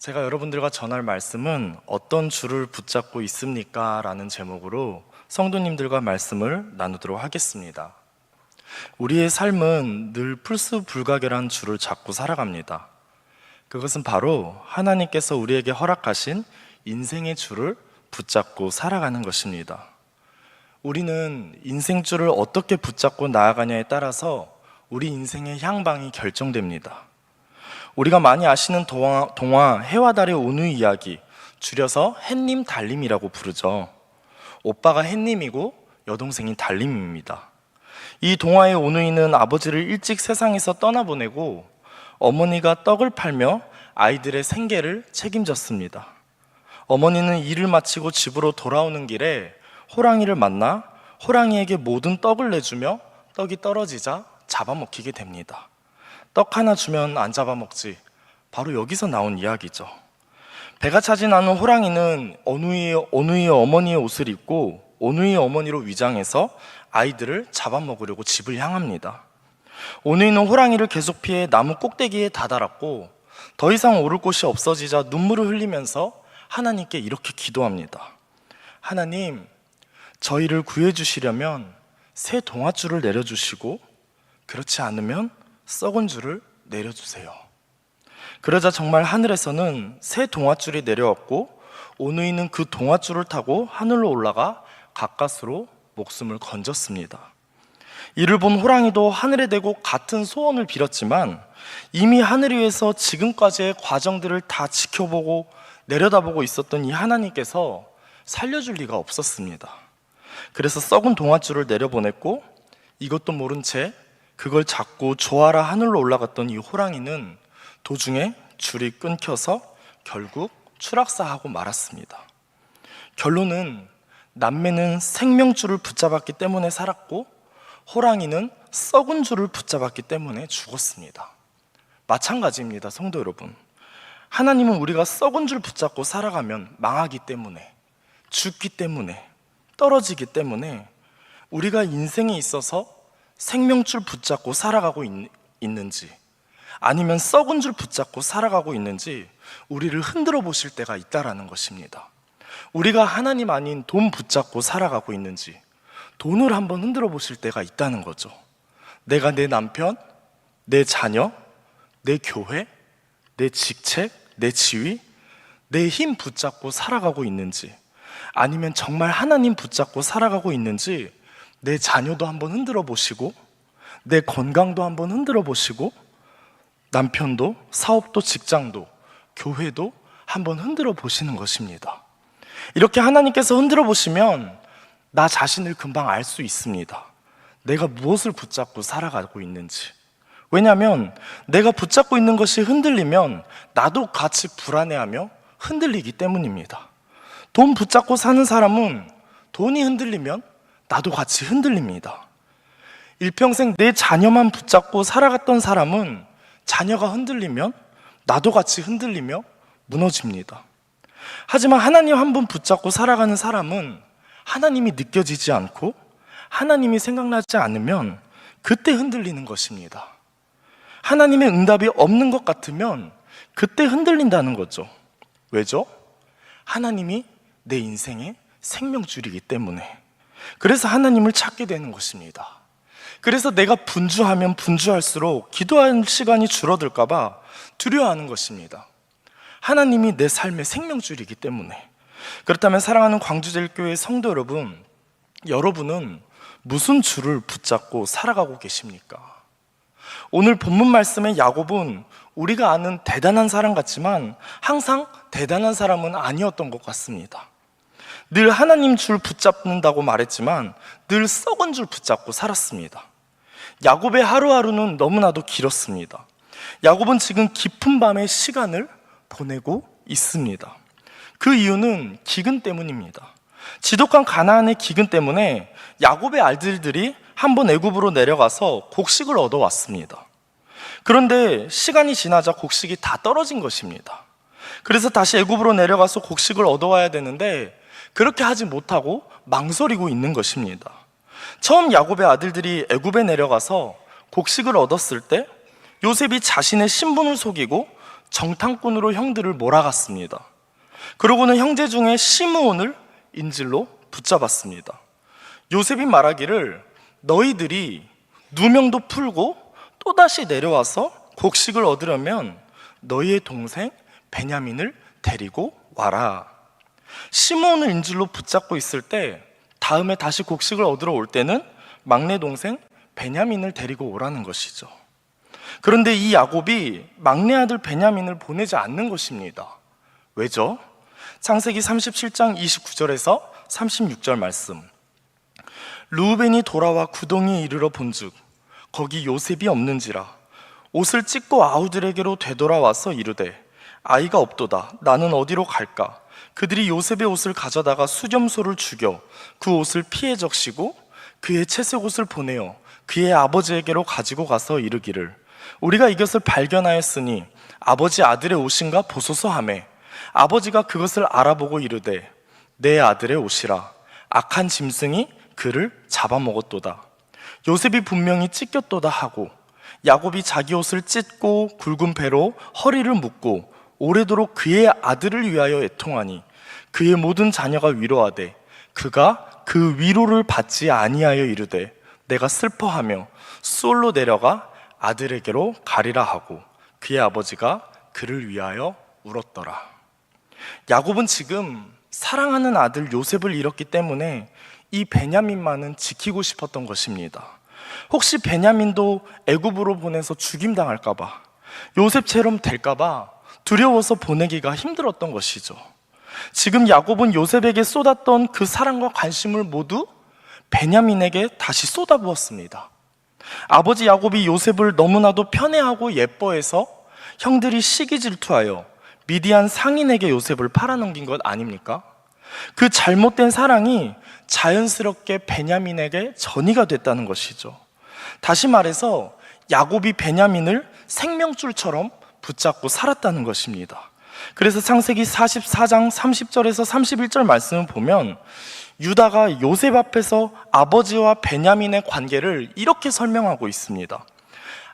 제가 여러분들과 전할 말씀은 어떤 줄을 붙잡고 있습니까? 라는 제목으로 성도님들과 말씀을 나누도록 하겠습니다. 우리의 삶은 늘 풀수불가결한 줄을 잡고 살아갑니다. 그것은 바로 하나님께서 우리에게 허락하신 인생의 줄을 붙잡고 살아가는 것입니다. 우리는 인생줄을 어떻게 붙잡고 나아가냐에 따라서 우리 인생의 향방이 결정됩니다. 우리가 많이 아시는 동화, 동화 해와 달의 온누 이야기, 줄여서 햇님 달님이라고 부르죠. 오빠가 햇님이고 여동생이 달님입니다. 이 동화의 오누이는 아버지를 일찍 세상에서 떠나보내고 어머니가 떡을 팔며 아이들의 생계를 책임졌습니다. 어머니는 일을 마치고 집으로 돌아오는 길에 호랑이를 만나 호랑이에게 모든 떡을 내주며 떡이 떨어지자 잡아먹히게 됩니다. 떡 하나 주면 안 잡아먹지. 바로 여기서 나온 이야기죠. 배가 차지 나는 호랑이는 어누이의, 어누이의 어머니의 옷을 입고 어누이의 어머니로 위장해서 아이들을 잡아먹으려고 집을 향합니다. 오누이는 호랑이를 계속 피해 나무 꼭대기에 다다랐고 더 이상 오를 곳이 없어지자 눈물을 흘리면서 하나님께 이렇게 기도합니다. 하나님, 저희를 구해주시려면 새 동아줄을 내려주시고 그렇지 않으면 썩은 줄을 내려주세요. 그러자 정말 하늘에서는 새 동아줄이 내려왔고 오누이는 그 동아줄을 타고 하늘로 올라가 가까스로 목숨을 건졌습니다. 이를 본 호랑이도 하늘에 대고 같은 소원을 빌었지만 이미 하늘 위에서 지금까지의 과정들을 다 지켜보고 내려다보고 있었던 이 하나님께서 살려줄 리가 없었습니다. 그래서 썩은 동아줄을 내려보냈고 이것도 모른 채 그걸 잡고 조아라 하늘로 올라갔던 이 호랑이는 도중에 줄이 끊겨서 결국 추락사하고 말았습니다. 결론은 남매는 생명줄을 붙잡았기 때문에 살았고 호랑이는 썩은 줄을 붙잡았기 때문에 죽었습니다. 마찬가지입니다, 성도 여러분. 하나님은 우리가 썩은 줄 붙잡고 살아가면 망하기 때문에, 죽기 때문에, 떨어지기 때문에 우리가 인생에 있어서 생명줄 붙잡고 살아가고 있, 있는지 아니면 썩은 줄 붙잡고 살아가고 있는지 우리를 흔들어 보실 때가 있다라는 것입니다. 우리가 하나님 아닌 돈 붙잡고 살아가고 있는지 돈을 한번 흔들어 보실 때가 있다는 거죠. 내가 내 남편, 내 자녀, 내 교회, 내 직책, 내 지위, 내 힘 붙잡고 살아가고 있는지 아니면 정말 하나님 붙잡고 살아가고 있는지 내 자녀도 한번 흔들어 보시고 내 건강도 한번 흔들어 보시고 남편도 사업도 직장도 교회도 한번 흔들어 보시는 것입니다. 이렇게 하나님께서 흔들어 보시면 나 자신을 금방 알 수 있습니다. 내가 무엇을 붙잡고 살아가고 있는지. 왜냐하면 내가 붙잡고 있는 것이 흔들리면 나도 같이 불안해하며 흔들리기 때문입니다. 돈 붙잡고 사는 사람은 돈이 흔들리면 나도 같이 흔들립니다. 일평생 내 자녀만 붙잡고 살아갔던 사람은 자녀가 흔들리면 나도 같이 흔들리며 무너집니다. 하지만 하나님 한 분 붙잡고 살아가는 사람은 하나님이 느껴지지 않고 하나님이 생각나지 않으면 그때 흔들리는 것입니다. 하나님의 응답이 없는 것 같으면 그때 흔들린다는 거죠. 왜죠? 하나님이 내 인생의 생명줄이기 때문에. 그래서 하나님을 찾게 되는 것입니다. 그래서 내가 분주하면 분주할수록 기도하는 시간이 줄어들까봐 두려워하는 것입니다. 하나님이 내 삶의 생명줄이기 때문에. 그렇다면 사랑하는 광주제일교회 성도 여러분, 여러분은 무슨 줄을 붙잡고 살아가고 계십니까? 오늘 본문 말씀의 야곱은 우리가 아는 대단한 사람 같지만 항상 대단한 사람은 아니었던 것 같습니다. 늘 하나님 줄 붙잡는다고 말했지만 늘 썩은 줄 붙잡고 살았습니다. 야곱의 하루하루는 너무나도 길었습니다. 야곱은 지금 깊은 밤의 시간을 보내고 있습니다. 그 이유는 기근 때문입니다. 지독한 가나안의 기근 때문에 야곱의 알들들이 한 번 애굽으로 내려가서 곡식을 얻어왔습니다. 그런데 시간이 지나자 곡식이 다 떨어진 것입니다. 그래서 다시 애굽으로 내려가서 곡식을 얻어와야 되는데 그렇게 하지 못하고 망설이고 있는 것입니다. 처음 야곱의 아들들이 애굽에 내려가서 곡식을 얻었을 때 요셉이 자신의 신분을 속이고 정탐꾼으로 형들을 몰아갔습니다. 그러고는 형제 중에 시므온을 인질로 붙잡았습니다. 요셉이 말하기를 너희들이 누명도 풀고 또다시 내려와서 곡식을 얻으려면 너희의 동생 베냐민을 데리고 와라. 시므온을 인질로 붙잡고 있을 때 다음에 다시 곡식을 얻으러 올 때는 막내 동생 베냐민을 데리고 오라는 것이죠. 그런데 이 야곱이 막내 아들 베냐민을 보내지 않는 것입니다. 왜죠? 창세기 37장 29절에서 36절 말씀. 루벤이 돌아와 구덩이에 이르러 본즉 거기 요셉이 없는지라 옷을 찢고 아우들에게로 되돌아와서 이르되 아이가 없도다. 나는 어디로 갈까? 그들이 요셉의 옷을 가져다가 수렴소를 죽여 그 옷을 피해 적시고 그의 채색 옷을 보내어 그의 아버지에게로 가지고 가서 이르기를 우리가 이것을 발견하였으니 아버지 아들의 옷인가 보소서 하매 아버지가 그것을 알아보고 이르되 내 아들의 옷이라. 악한 짐승이 그를 잡아먹었도다. 요셉이 분명히 찢겼도다 하고 야곱이 자기 옷을 찢고 굵은 배로 허리를 묶고 오래도록 그의 아들을 위하여 애통하니 그의 모든 자녀가 위로하되 그가 그 위로를 받지 아니하여 이르되 내가 슬퍼하며 수올로 내려가 아들에게로 가리라 하고 그의 아버지가 그를 위하여 울었더라. 야곱은 지금 사랑하는 아들 요셉을 잃었기 때문에 이 베냐민만은 지키고 싶었던 것입니다. 혹시 베냐민도 애굽으로 보내서 죽임 당할까 봐 요셉처럼 될까 봐 두려워서 보내기가 힘들었던 것이죠. 지금 야곱은 요셉에게 쏟았던 그 사랑과 관심을 모두 베냐민에게 다시 쏟아부었습니다. 아버지 야곱이 요셉을 너무나도 편애하고 예뻐해서 형들이 시기 질투하여 미디안 상인에게 요셉을 팔아넘긴 것 아닙니까? 그 잘못된 사랑이 자연스럽게 베냐민에게 전이가 됐다는 것이죠. 다시 말해서 야곱이 베냐민을 생명줄처럼 붙잡고 살았다는 것입니다. 그래서 창세기 44장 30절에서 31절 말씀을 보면 유다가 요셉 앞에서 아버지와 베냐민의 관계를 이렇게 설명하고 있습니다.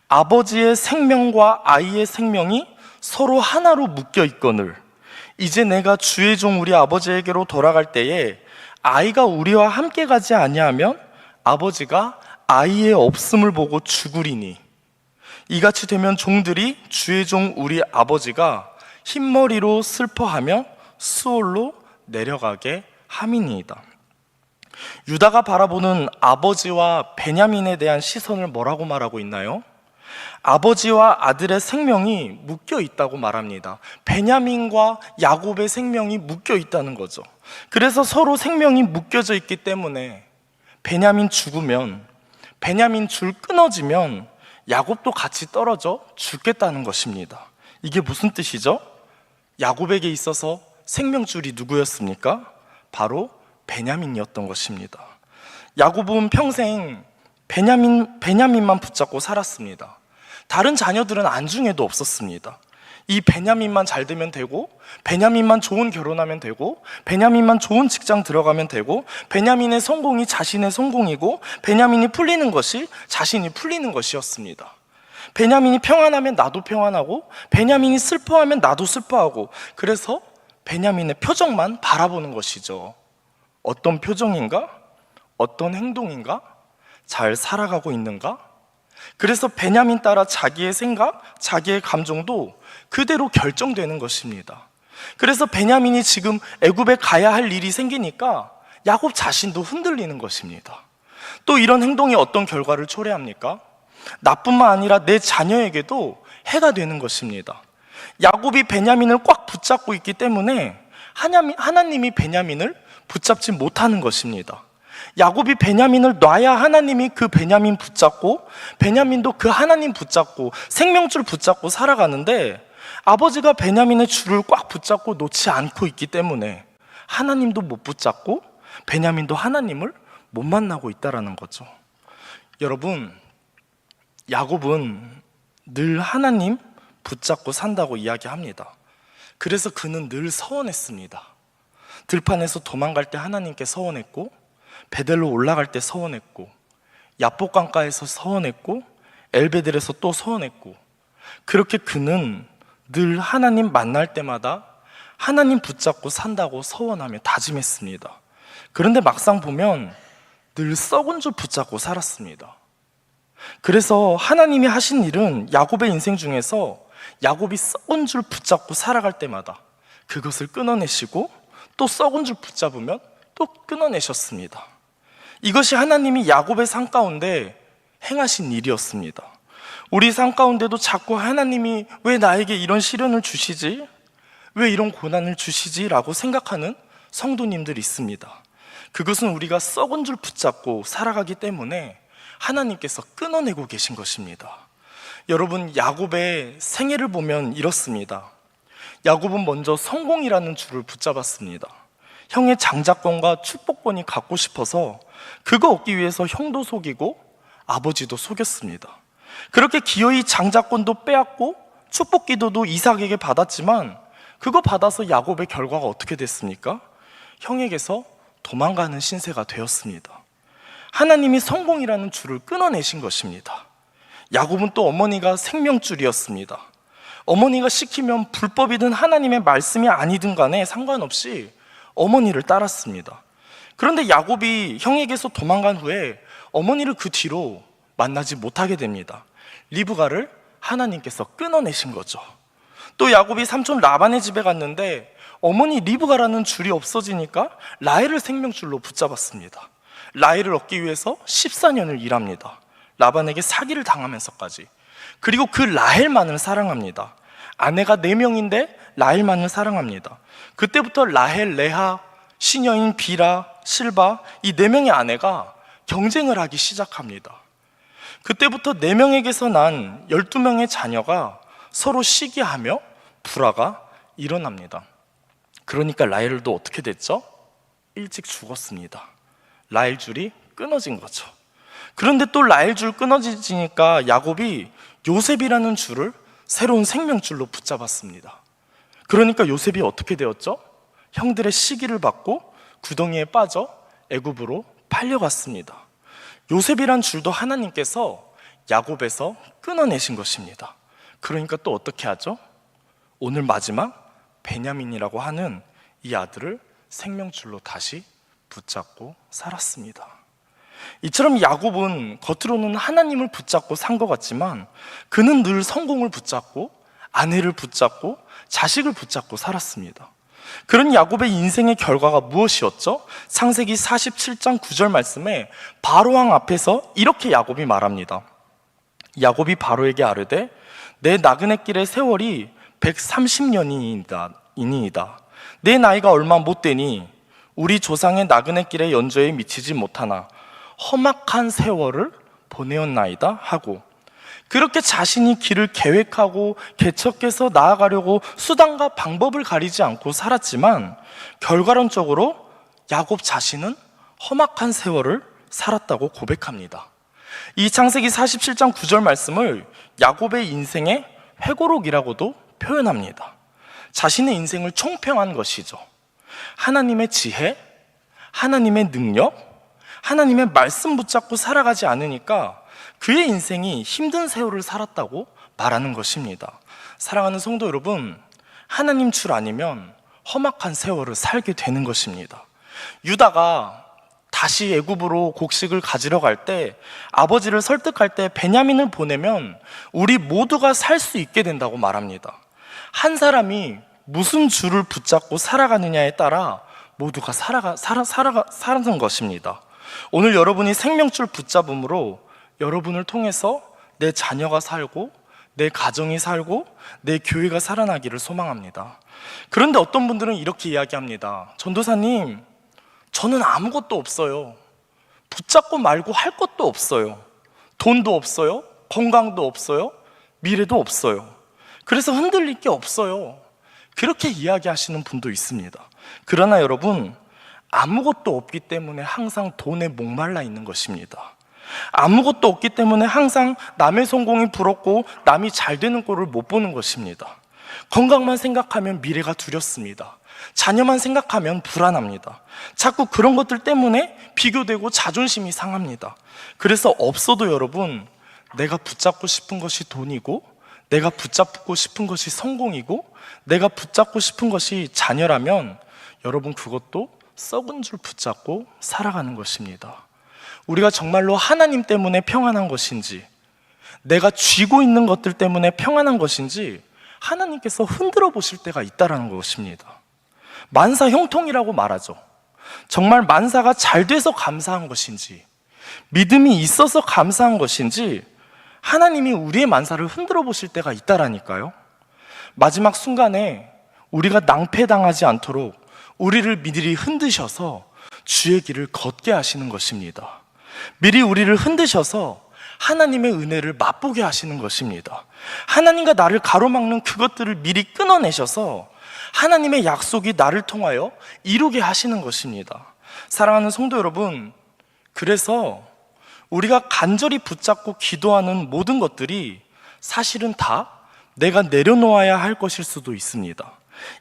아버지의 생명과 아이의 생명이 서로 하나로 묶여 있거늘 이제 내가 주의 종 우리 아버지에게로 돌아갈 때에 아이가 우리와 함께 가지 아니하면 아버지가 아이의 없음을 보고 죽으리니 이같이 되면 종들이 주의 종 우리 아버지가 흰머리로 슬퍼하며 수올로 내려가게 함이니이다. 유다가 바라보는 아버지와 베냐민에 대한 시선을 뭐라고 말하고 있나요? 아버지와 아들의 생명이 묶여 있다고 말합니다. 베냐민과 야곱의 생명이 묶여 있다는 거죠. 그래서 서로 생명이 묶여져 있기 때문에 베냐민 죽으면 베냐민 줄 끊어지면 야곱도 같이 떨어져 죽겠다는 것입니다. 이게 무슨 뜻이죠? 야곱에게 있어서 생명줄이 누구였습니까? 바로 베냐민이었던 것입니다. 야곱은 평생 베냐민, 베냐민만 붙잡고 살았습니다. 다른 자녀들은 안중에도 없었습니다. 이 베냐민만 잘 되면 되고, 베냐민만 좋은 결혼하면 되고, 베냐민만 좋은 직장 들어가면 되고, 베냐민의 성공이 자신의 성공이고, 베냐민이 풀리는 것이 자신이 풀리는 것이었습니다. 베냐민이 평안하면 나도 평안하고, 베냐민이 슬퍼하면 나도 슬퍼하고, 그래서 베냐민의 표정만 바라보는 것이죠. 어떤 표정인가? 어떤 행동인가? 잘 살아가고 있는가? 그래서 베냐민 따라 자기의 생각, 자기의 감정도 그대로 결정되는 것입니다. 그래서 베냐민이 지금 애굽에 가야 할 일이 생기니까 야곱 자신도 흔들리는 것입니다. 또 이런 행동이 어떤 결과를 초래합니까? 나뿐만 아니라 내 자녀에게도 해가 되는 것입니다. 야곱이 베냐민을 꽉 붙잡고 있기 때문에 하나님이 베냐민을 붙잡지 못하는 것입니다. 야곱이 베냐민을 놔야 하나님이 그 베냐민 붙잡고 베냐민도 그 하나님 붙잡고 생명줄 붙잡고 살아가는데 아버지가 베냐민의 줄을 꽉 붙잡고 놓지 않고 있기 때문에 하나님도 못 붙잡고 베냐민도 하나님을 못 만나고 있다라는 거죠. 여러분, 야곱은 늘 하나님 붙잡고 산다고 이야기합니다. 그래서 그는 늘 서원했습니다. 들판에서 도망갈 때 하나님께 서원했고 베델로 올라갈 때 서원했고 야복강가에서 서원했고 엘베델에서 또 서원했고 그렇게 그는 늘 하나님 만날 때마다 하나님 붙잡고 산다고 서원하며 다짐했습니다. 그런데 막상 보면 늘 썩은 줄 붙잡고 살았습니다. 그래서 하나님이 하신 일은 야곱의 인생 중에서 야곱이 썩은 줄 붙잡고 살아갈 때마다 그것을 끊어내시고 또 썩은 줄 붙잡으면 또 끊어내셨습니다. 이것이 하나님이 야곱의 삶 가운데 행하신 일이었습니다. 우리 삶 가운데도 자꾸 하나님이 왜 나에게 이런 시련을 주시지? 왜 이런 고난을 주시지? 라고 생각하는 성도님들이 있습니다. 그것은 우리가 썩은 줄 붙잡고 살아가기 때문에 하나님께서 끊어내고 계신 것입니다. 여러분, 야곱의 생애를 보면 이렇습니다. 야곱은 먼저 성공이라는 줄을 붙잡았습니다. 형의 장자권과 축복권이 갖고 싶어서 그거 얻기 위해서 형도 속이고 아버지도 속였습니다. 그렇게 기어이 장자권도 빼앗고 축복 기도도 이삭에게 받았지만 그거 받아서 야곱의 결과가 어떻게 됐습니까? 형에게서 도망가는 신세가 되었습니다. 하나님이 성공이라는 줄을 끊어내신 것입니다. 야곱은 또 어머니가 생명줄이었습니다. 어머니가 시키면 불법이든 하나님의 말씀이 아니든 간에 상관없이 어머니를 따랐습니다. 그런데 야곱이 형에게서 도망간 후에 어머니를 그 뒤로 만나지 못하게 됩니다. 리브가를 하나님께서 끊어내신 거죠. 또 야곱이 삼촌 라반의 집에 갔는데 어머니 리브가라는 줄이 없어지니까 라헬을 생명줄로 붙잡았습니다. 라헬을 얻기 위해서 14년을 일합니다. 라반에게 사기를 당하면서까지. 그리고 그 라헬만을 사랑합니다. 아내가 4명인데 라헬만을 사랑합니다. 그때부터 라헬, 레하, 시녀인 비라, 실바 이 네 명의 아내가 경쟁을 하기 시작합니다. 그때부터 네 명에게서 난 12명의 자녀가 서로 시기하며 불화가 일어납니다. 그러니까 라헬도 어떻게 됐죠? 일찍 죽었습니다. 라헬 줄이 끊어진 거죠. 그런데 또 라헬 줄 끊어지니까 야곱이 요셉이라는 줄을 새로운 생명줄로 붙잡았습니다. 그러니까 요셉이 어떻게 되었죠? 형들의 시기를 받고 구덩이에 빠져 애굽으로 팔려갔습니다. 요셉이란 줄도 하나님께서 야곱에서 끊어내신 것입니다. 그러니까 또 어떻게 하죠? 오늘 마지막 베냐민이라고 하는 이 아들을 생명줄로 다시 붙잡고 살았습니다. 이처럼 야곱은 겉으로는 하나님을 붙잡고 산 것 같지만 그는 늘 성공을 붙잡고 아내를 붙잡고 자식을 붙잡고 살았습니다. 그런 야곱의 인생의 결과가 무엇이었죠? 창세기 47장 9절 말씀에 바로왕 앞에서 이렇게 야곱이 말합니다. 야곱이 바로에게 아뢰되 내 나그네 길의 세월이 130년이니이다. 내 나이가 얼마 못 되니 우리 조상의 나그네 길의 연조에 미치지 못하나 험악한 세월을 보내었나이다 하고 그렇게 자신이 길을 계획하고 개척해서 나아가려고 수단과 방법을 가리지 않고 살았지만 결과론적으로 야곱 자신은 험악한 세월을 살았다고 고백합니다. 이 창세기 47장 9절 말씀을 야곱의 인생의 회고록이라고도 표현합니다. 자신의 인생을 총평한 것이죠. 하나님의 지혜, 하나님의 능력, 하나님의 말씀 붙잡고 살아가지 않으니까 그의 인생이 힘든 세월을 살았다고 말하는 것입니다. 사랑하는 성도 여러분, 하나님 줄 아니면 험악한 세월을 살게 되는 것입니다. 유다가 다시 애굽으로 곡식을 가지러 갈 때 아버지를 설득할 때 베냐민을 보내면 우리 모두가 살 수 있게 된다고 말합니다. 한 사람이 무슨 줄을 붙잡고 살아가느냐에 따라 모두가 살아가 살아 살아가 사는 것입니다. 오늘 여러분이 생명줄 붙잡음으로 여러분을 통해서 내 자녀가 살고 내 가정이 살고 내 교회가 살아나기를 소망합니다. 그런데 어떤 분들은 이렇게 이야기합니다. 전도사님, 저는 아무것도 없어요. 붙잡고 말고 할 것도 없어요. 돈도 없어요. 건강도 없어요. 미래도 없어요. 그래서 흔들릴 게 없어요. 그렇게 이야기하시는 분도 있습니다. 그러나 여러분, 아무것도 없기 때문에 항상 돈에 목말라 있는 것입니다. 아무것도 없기 때문에 항상 남의 성공이 부럽고 남이 잘 되는 꼴을 못 보는 것입니다. 건강만 생각하면 미래가 두렵습니다. 자녀만 생각하면 불안합니다. 자꾸 그런 것들 때문에 비교되고 자존심이 상합니다. 그래서 없어도 여러분, 내가 붙잡고 싶은 것이 돈이고, 내가 붙잡고 싶은 것이 성공이고 내가 붙잡고 싶은 것이 자녀라면 여러분 그것도 썩은 줄 붙잡고 살아가는 것입니다. 우리가 정말로 하나님 때문에 평안한 것인지 내가 쥐고 있는 것들 때문에 평안한 것인지 하나님께서 흔들어 보실 때가 있다라는 것입니다. 만사 형통이라고 말하죠. 정말 만사가 잘 돼서 감사한 것인지 믿음이 있어서 감사한 것인지 하나님이 우리의 만사를 흔들어 보실 때가 있다라니까요. 마지막 순간에 우리가 낭패당하지 않도록 우리를 미리 흔드셔서 주의 길을 걷게 하시는 것입니다. 미리 우리를 흔드셔서 하나님의 은혜를 맛보게 하시는 것입니다. 하나님과 나를 가로막는 그것들을 미리 끊어내셔서 하나님의 약속이 나를 통하여 이루게 하시는 것입니다. 사랑하는 성도 여러분, 그래서 우리가 간절히 붙잡고 기도하는 모든 것들이 사실은 다 내가 내려놓아야 할 것일 수도 있습니다.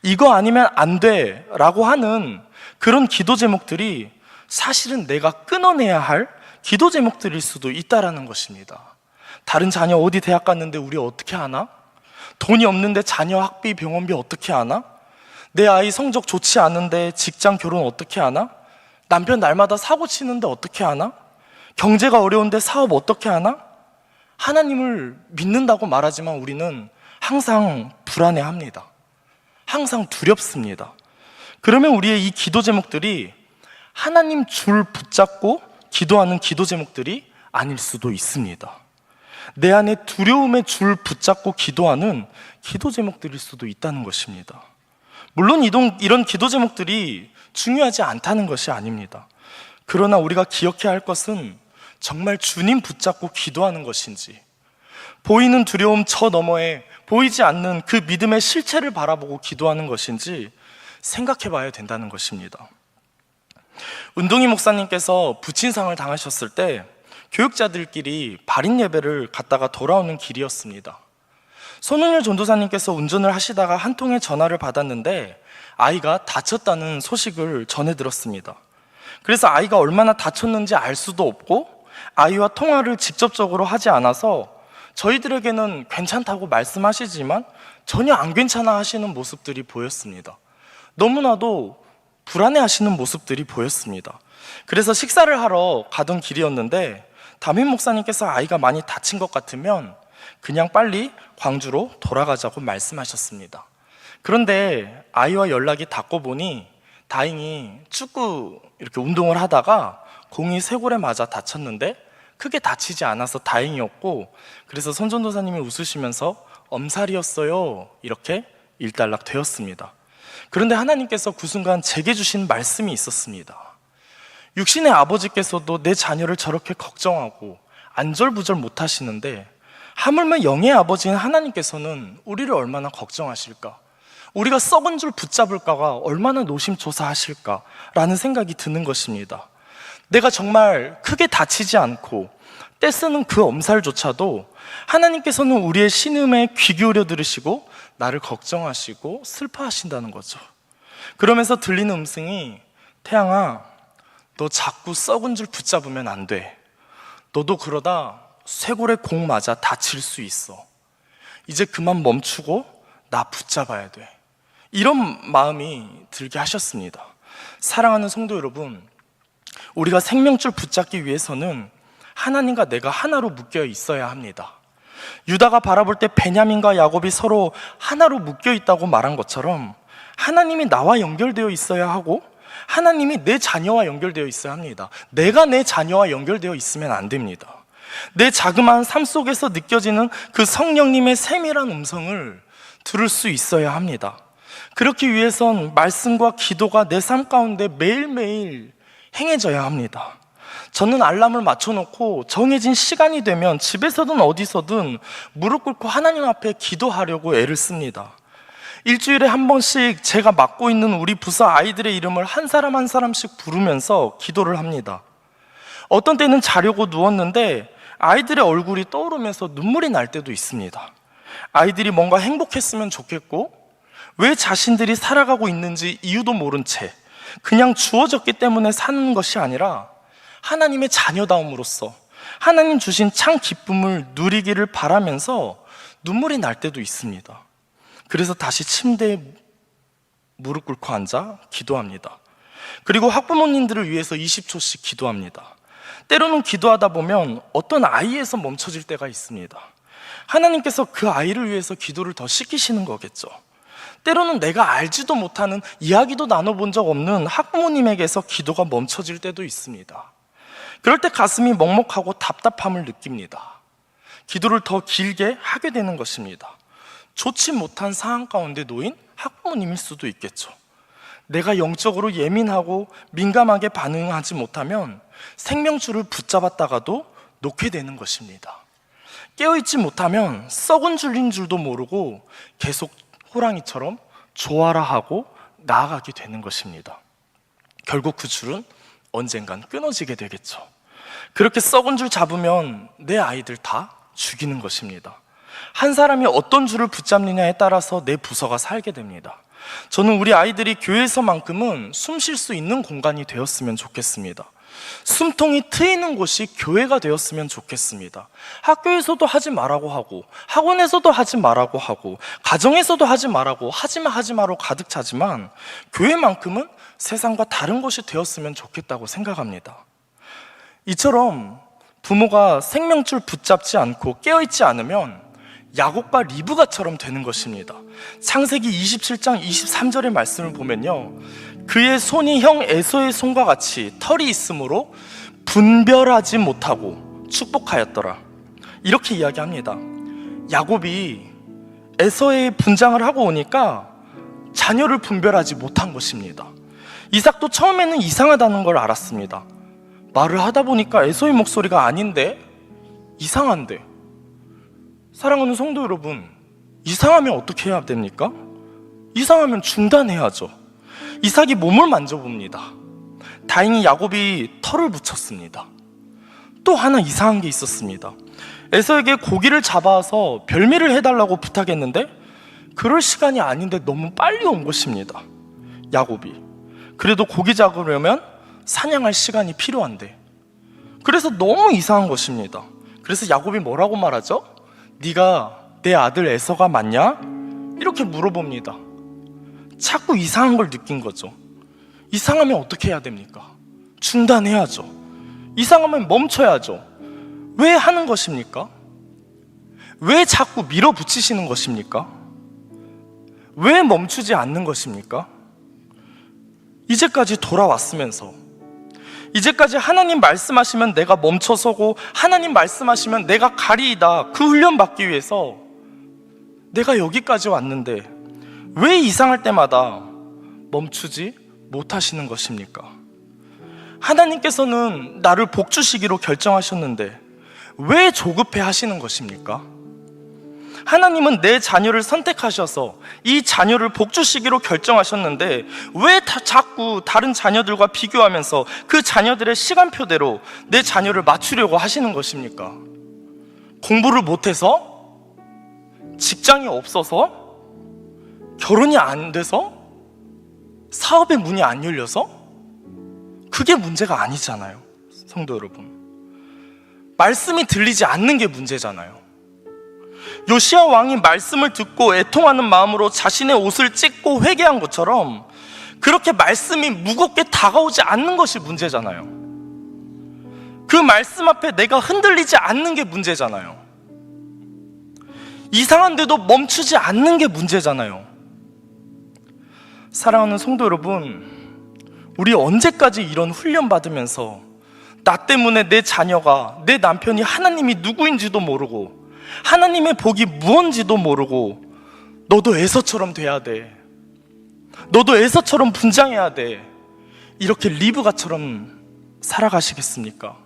이거 아니면 안 돼 라고 하는 그런 기도 제목들이 사실은 내가 끊어내야 할 기도 제목들일 수도 있다라는 것입니다. 다른 자녀 어디 대학 갔는데 우리 어떻게 하나? 돈이 없는데 자녀 학비, 병원비 어떻게 하나? 내 아이 성적 좋지 않은데 직장 결혼 어떻게 하나? 남편 날마다 사고 치는데 어떻게 하나? 경제가 어려운데 사업 어떻게 하나? 하나님을 믿는다고 말하지만 우리는 항상 불안해 합니다. 항상 두렵습니다. 그러면 우리의 이 기도 제목들이 하나님 줄 붙잡고 기도하는 기도 제목들이 아닐 수도 있습니다. 내 안에 두려움의 줄 붙잡고 기도하는 기도 제목들일 수도 있다는 것입니다. 물론 이동, 이런 기도 제목들이 중요하지 않다는 것이 아닙니다. 그러나 우리가 기억해야 할 것은 정말 주님 붙잡고 기도하는 것인지, 보이는 두려움 저 너머에 보이지 않는 그 믿음의 실체를 바라보고 기도하는 것인지 생각해 봐야 된다는 것입니다. 운동희 목사님께서 부친상을 당하셨을 때 교육자들끼리 발인 예배를 갔다가 돌아오는 길이었습니다. 손은율 전도사님께서 운전을 하시다가 한 통의 전화를 받았는데 아이가 다쳤다는 소식을 전해 들었습니다. 그래서 아이가 얼마나 다쳤는지 알 수도 없고 아이와 통화를 직접적으로 하지 않아서 저희들에게는 괜찮다고 말씀하시지만 전혀 안 괜찮아 하시는 모습들이 보였습니다. 너무나도 불안해 하시는 모습들이 보였습니다. 그래서 식사를 하러 가던 길이었는데 담임 목사님께서 아이가 많이 다친 것 같으면 그냥 빨리 광주로 돌아가자고 말씀하셨습니다. 그런데 아이와 연락이 닿고 보니 다행히 축구 이렇게 운동을 하다가 공이 쇄골에 맞아 다쳤는데 크게 다치지 않아서 다행이었고 그래서 선전도사님이 웃으시면서 엄살이었어요 이렇게 일단락 되었습니다. 그런데 하나님께서 그 순간 제게 주신 말씀이 있었습니다. 육신의 아버지께서도 내 자녀를 저렇게 걱정하고 안절부절 못 하시는데 하물며 영의 아버지인 하나님께서는 우리를 얼마나 걱정하실까? 우리가 썩은 줄 붙잡을까가 얼마나 노심초사하실까라는 생각이 드는 것입니다. 내가 정말 크게 다치지 않고 떼쓰는 그 엄살조차도 하나님께서는 우리의 신음에 귀 기울여 들으시고 나를 걱정하시고 슬퍼하신다는 거죠. 그러면서 들리는 음성이 태양아, 너 자꾸 썩은 줄 붙잡으면 안 돼. 너도 그러다 쇄골에 공 맞아 다칠 수 있어. 이제 그만 멈추고 나 붙잡아야 돼. 이런 마음이 들게 하셨습니다. 사랑하는 성도 여러분, 우리가 생명줄 붙잡기 위해서는 하나님과 내가 하나로 묶여 있어야 합니다. 유다가 바라볼 때 베냐민과 야곱이 서로 하나로 묶여 있다고 말한 것처럼 하나님이 나와 연결되어 있어야 하고 하나님이 내 자녀와 연결되어 있어야 합니다. 내가 내 자녀와 연결되어 있으면 안 됩니다. 내 자그마한 삶 속에서 느껴지는 그 성령님의 세밀한 음성을 들을 수 있어야 합니다. 그렇기 위해선 말씀과 기도가 내 삶 가운데 매일매일 행해져야 합니다. 저는 알람을 맞춰놓고 정해진 시간이 되면 집에서든 어디서든 무릎 꿇고 하나님 앞에 기도하려고 애를 씁니다. 일주일에 한 번씩 제가 맡고 있는 우리 부서 아이들의 이름을 한 사람 한 사람씩 부르면서 기도를 합니다. 어떤 때는 자려고 누웠는데 아이들의 얼굴이 떠오르면서 눈물이 날 때도 있습니다. 아이들이 뭔가 행복했으면 좋겠고 왜 자신들이 살아가고 있는지 이유도 모른 채 그냥 주어졌기 때문에 사는 것이 아니라 하나님의 자녀다움으로써 하나님 주신 참 기쁨을 누리기를 바라면서 눈물이 날 때도 있습니다. 그래서 다시 침대에 무릎 꿇고 앉아 기도합니다. 그리고 학부모님들을 위해서 20초씩 기도합니다. 때로는 기도하다 보면 어떤 아이에서 멈춰질 때가 있습니다. 하나님께서 그 아이를 위해서 기도를 더 시키시는 거겠죠. 때로는 내가 알지도 못하는 이야기도 나눠본 적 없는 학부모님에게서 기도가 멈춰질 때도 있습니다. 그럴 때 가슴이 먹먹하고 답답함을 느낍니다. 기도를 더 길게 하게 되는 것입니다. 좋지 못한 상황 가운데 놓인 학부모님일 수도 있겠죠. 내가 영적으로 예민하고 민감하게 반응하지 못하면 생명줄을 붙잡았다가도 놓게 되는 것입니다. 깨어있지 못하면 썩은 줄인 줄도 모르고 계속 호랑이처럼 좋아라 하고 나아가게 되는 것입니다. 결국 그 줄은 언젠간 끊어지게 되겠죠. 그렇게 썩은 줄 잡으면 내 아이들 다 죽이는 것입니다. 한 사람이 어떤 줄을 붙잡느냐에 따라서 내 부서가 살게 됩니다. 저는 우리 아이들이 교회에서만큼은 숨 쉴 수 있는 공간이 되었으면 좋겠습니다. 숨통이 트이는 곳이 교회가 되었으면 좋겠습니다. 학교에서도 하지 말라고 하고, 학원에서도 하지 말라고 하고, 가정에서도 하지 말라고, 하지마, 하지마로 가득 차지만, 교회만큼은 세상과 다른 곳이 되었으면 좋겠다고 생각합니다. 이처럼 부모가 생명줄 붙잡지 않고 깨어있지 않으면 야곱과 리브가처럼 되는 것입니다. 창세기 27장 23절의 말씀을 보면요. 그의 손이 형 에서의 손과 같이 털이 있으므로 분별하지 못하고 축복하였더라. 이렇게 이야기합니다. 야곱이 에서의 분장을 하고 오니까 자녀를 분별하지 못한 것입니다. 이삭도 처음에는 이상하다는 걸 알았습니다. 말을 하다 보니까 에서의 목소리가 아닌데 이상한데 사랑하는 성도 여러분 이상하면 어떻게 해야 됩니까? 이상하면 중단해야죠. 이삭이 몸을 만져봅니다. 다행히 야곱이 털을 붙였습니다. 또 하나 이상한 게 있었습니다. 에서에게 고기를 잡아서 별미를 해달라고 부탁했는데 그럴 시간이 아닌데 너무 빨리 온 것입니다. 야곱이. 그래도 고기 잡으려면 사냥할 시간이 필요한데. 그래서 너무 이상한 것입니다. 그래서 야곱이 뭐라고 말하죠? 네가 내 아들 에서가 맞냐? 이렇게 물어봅니다. 자꾸 이상한 걸 느낀 거죠. 이상하면 어떻게 해야 됩니까? 중단해야죠. 이상하면 멈춰야죠. 왜 하는 것입니까? 왜 자꾸 밀어붙이시는 것입니까? 왜 멈추지 않는 것입니까? 이제까지 돌아왔으면서 이제까지 하나님 말씀하시면 내가 멈춰서고 하나님 말씀하시면 내가 가리이다 그 훈련 받기 위해서 내가 여기까지 왔는데 왜 이상할 때마다 멈추지 못하시는 것입니까? 하나님께서는 나를 복주시기로 결정하셨는데 왜 조급해 하시는 것입니까? 하나님은 내 자녀를 선택하셔서 이 자녀를 복주시기로 결정하셨는데 왜 다, 자꾸 다른 자녀들과 비교하면서 그 자녀들의 시간표대로 내 자녀를 맞추려고 하시는 것입니까? 공부를 못해서? 직장이 없어서? 결혼이 안 돼서? 사업의 문이 안 열려서? 그게 문제가 아니잖아요. 성도 여러분. 말씀이 들리지 않는 게 문제잖아요. 요시아 왕이 말씀을 듣고 애통하는 마음으로 자신의 옷을 찢고 회개한 것처럼 그렇게 말씀이 무겁게 다가오지 않는 것이 문제잖아요. 그 말씀 앞에 내가 흔들리지 않는 게 문제잖아요. 이상한데도 멈추지 않는 게 문제잖아요. 사랑하는 성도 여러분, 우리 언제까지 이런 훈련 받으면서 나 때문에 내 자녀가, 내 남편이 하나님이 누구인지도 모르고 하나님의 복이 무언지도 모르고 너도 에서처럼 돼야 돼. 너도 에서처럼 분장해야 돼. 이렇게 리브가처럼 살아가시겠습니까?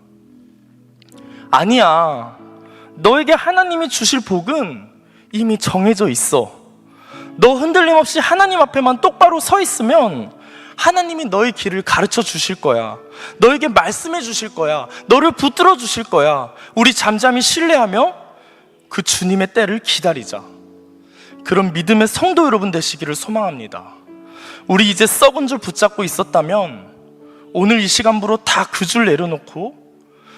아니야. 너에게 하나님이 주실 복은 이미 정해져 있어. 너 흔들림 없이 하나님 앞에만 똑바로 서 있으면 하나님이 너의 길을 가르쳐 주실 거야. 너에게 말씀해 주실 거야. 너를 붙들어 주실 거야. 우리 잠잠히 신뢰하며 그 주님의 때를 기다리자. 그런 믿음의 성도 여러분 되시기를 소망합니다. 우리 이제 썩은 줄 붙잡고 있었다면 오늘 이 시간부로 다 그 줄 내려놓고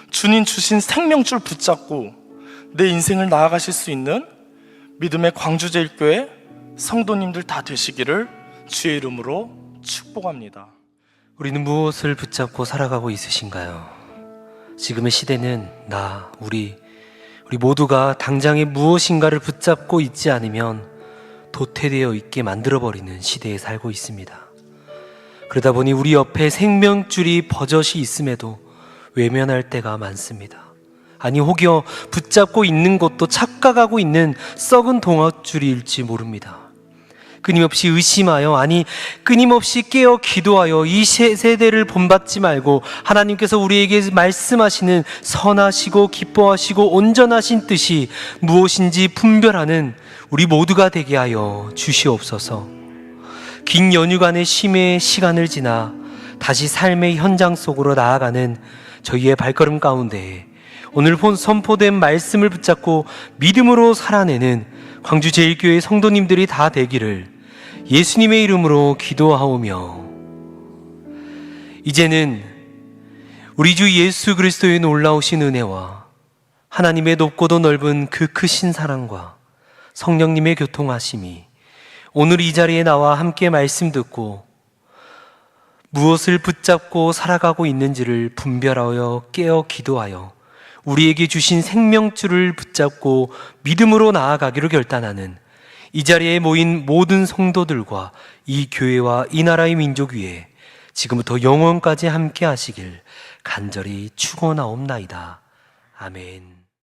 주님 주신 생명줄 붙잡고 내 인생을 나아가실 수 있는 믿음의 광주제일교회 성도님들 다 되시기를 주의 이름으로 축복합니다. 우리는 무엇을 붙잡고 살아가고 있으신가요? 지금의 시대는 나, 우리, 우리 모두가 당장에 무엇인가를 붙잡고 있지 않으면 도태되어 있게 만들어버리는 시대에 살고 있습니다. 그러다 보니 우리 옆에 생명줄이 버젓이 있음에도 외면할 때가 많습니다. 아니, 혹여 붙잡고 있는 것도 착각하고 있는 썩은 동아줄일지 모릅니다. 끊임없이 의심하여 아니 끊임없이 깨어 기도하여 이 세- 세대를 본받지 말고 하나님께서 우리에게 말씀하시는 선하시고 기뻐하시고 온전하신 뜻이 무엇인지 분별하는 우리 모두가 되게 하여 주시옵소서. 긴 연휴간의 쉼의 시간을 지나 다시 삶의 현장 속으로 나아가는 저희의 발걸음 가운데 오늘 본 선포된 말씀을 붙잡고 믿음으로 살아내는 광주 제일교회 성도님들이 다 되기를 예수님의 이름으로 기도하오며 이제는 우리 주 예수 그리스도의 놀라우신 은혜와 하나님의 높고도 넓은 그 크신 사랑과 성령님의 교통하심이 오늘 이 자리에 나와 함께 말씀 듣고 무엇을 붙잡고 살아가고 있는지를 분별하여 깨어 기도하여 우리에게 주신 생명줄을 붙잡고 믿음으로 나아가기로 결단하는 이 자리에 모인 모든 성도들과 이 교회와 이 나라의 민족 위에 지금부터 영원까지 함께 하시길 간절히 축원하옵나이다. 아멘.